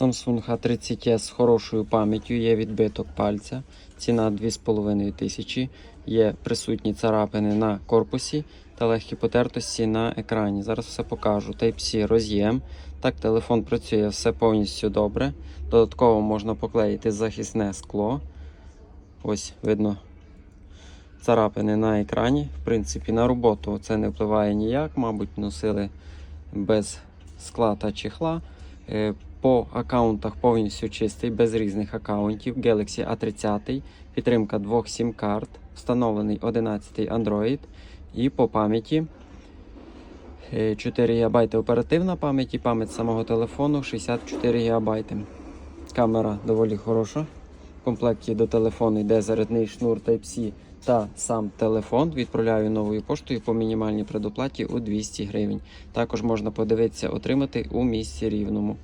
Samsung A30s з хорошою пам'яттю, є відбиток пальця, ціна 2,5 тисячі, є присутні царапини на корпусі та легкі потертості на екрані. Зараз все покажу. Type-C роз'єм. Так, телефон працює все повністю добре. Додатково можна поклеїти захисне скло. Ось видно царапини на екрані. В принципі, на роботу це не впливає ніяк. Мабуть, носили без скла та чехла. Е, По аккаунтах повністю чистий, без різних аккаунтів. Galaxy A30, підтримка двох SIM-карт, встановлений 11 Android. І по пам'яті е, 4 ГБ оперативна пам'ять і пам'ять самого телефону 64 ГБ. Камера доволі хороша. В комплекті до телефону йде зарядний шнур Type-C та сам телефон. Відправляю новою поштою по мінімальній предоплаті у 200 гривень. Також можна подивитися, отримати у місті рівному.